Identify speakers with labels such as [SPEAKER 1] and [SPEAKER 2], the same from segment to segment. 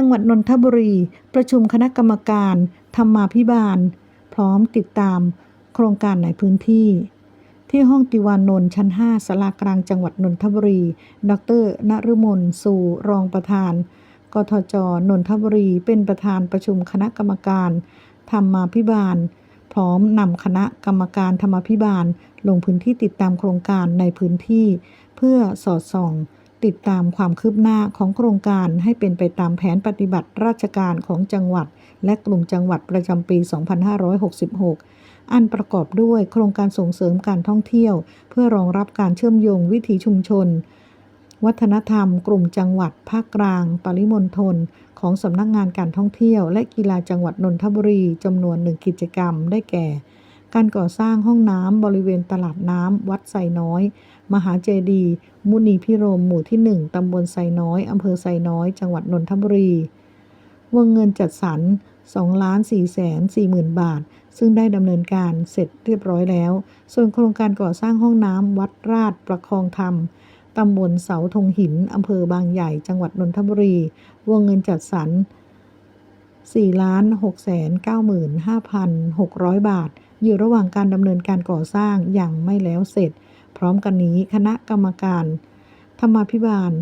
[SPEAKER 1] จังหวัดนนทบุรี ประชุมคณะกรรมการธรรมาภิบาล พร้อมติดตามโครงการในพื้นที่ ที่ห้องติวานนท์ชั้น 5สารากลางจังหวัดนนทบุรี ดรนฤมลสู่รองประธาน กทจนนทบุรี เป็นประธานประชุมคณะกรรมการธรรมาภิบาล พร้อมนำคณะกรรมการธรรมาภิบาล ลงพื้นที่ติดตามโครงการในพื้นที่ เพื่อสอดส่อง ติดตามความคืบหน้าของโครงการให้เป็นไปตามแผนปฏิบัติราชการของจังหวัด และกลุ่มจังหวัดประจำปี 2566 อันประกอบด้วยโครงการส่งเสริมการท่องเที่ยว เพื่อรองรับการเชื่อมโยงวิถีชุมชน วัฒนธรรม กลุ่มจังหวัด ภาคกลาง ปริมณฑลของสำนักงานการท่องเที่ยว และกีฬาจังหวัดนนทบุรีจำนวนหนึ่งกิจกรรมได้แก่ การก่อสร้างห้องน้ำบริเวณตลาดน้ำวัดไซน้อย มหาเจดีย์มุนีพิรมหมู่ที่ 1 ตำบลไซน้อยอำเภอไซน้อย จังหวัดนนทบุรี วงเงินจัดสรร2ล้าน4แสน4หมื่นบาท ซึ่งได้ดำเนินการเสร็จเรียบร้อยแล้ว ส่วนโครงการก่อสร้างห้องน้ำวัดราชประคองธรรมตำบลเสาธงหินอำเภอบางใหญ่ จังหวัดนนทบุรี วงเงินจัดสรร4ล้าน6แสน9หมื่น5,600 บาท อยู่ระหว่างการดำเนินการก่อสร้างอย่างไม่แล้วเสร็จ พร้อมกันนี้คณะกรรมการ ธรรมาภิบาล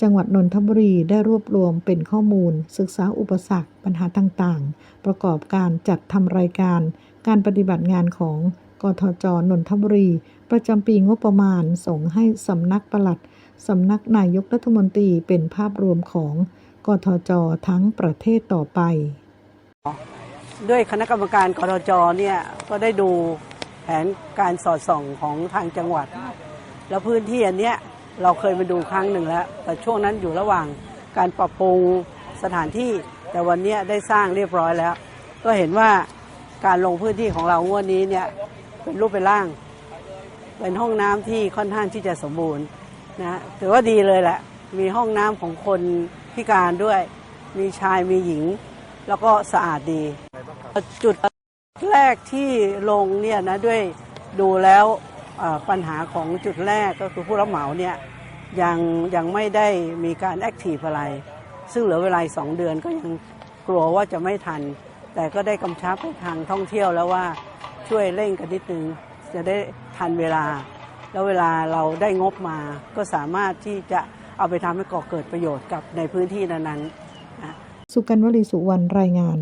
[SPEAKER 1] จังหวัดนนทบุรีได้รวบรวมเป็นข้อมูล ศึกษาอุปสรรคปัญหาต่างๆ ประกอบการจัดทำรายการ การปฏิบัติงานของกทจนนทบุรี ประจำปีงบประมาณส่งให้สำนักปลัดสำนักนายกรัฐมนตรีเป็นภาพรวมของกทจทั้งประเทศต่อไป
[SPEAKER 2] ด้วยคณะกรรมการกรจเนี่ยก็ได้ดูแผนการสอดส่องของทางจังหวัด แล้วพื้นที่อันเนี้ยเราเคยมาดูครั้งหนึ่งแล้ว แต่ช่วงนั้นอยู่ระหว่างการปรับปรุงสถานที่ แต่วันนี้ได้สร้างเรียบร้อยแล้ว ก็เห็นว่าการลงพื้นที่ของเรางวดนี้เนี่ยเป็นรูปเป็นร่าง เป็นห้องน้ำที่ค่อนข้างที่จะสมบูรณ์นะถือว่าดีเลยแหละ มีห้องน้ำของคนพิการด้วย มีชายมีหญิง แล้วก็สะอาดดี จุดแรกที่ลงเนี่ยนะด้วยดูแล้วปัญหาของจุดแรกก็คือผู้รับเหมาเนี่ยยังยังไม่ได้มีการแอคทีฟอะไร ซึ่งเหลือเวลาสองเดือนก็ยังกลัวว่าจะไม่ทัน แต่ก็ได้กำชับทางท่องเที่ยวแล้วว่าช่วยเร่งกันนิดนึงจะได้ทันเวลา แล้วเวลาเราได้งบมาก็สามารถที่จะเอาไปทำให้ก่อเกิดประโยชน์กับในพื้นที่นั้นๆ
[SPEAKER 1] สุกันวลีสุวรรณรายงาน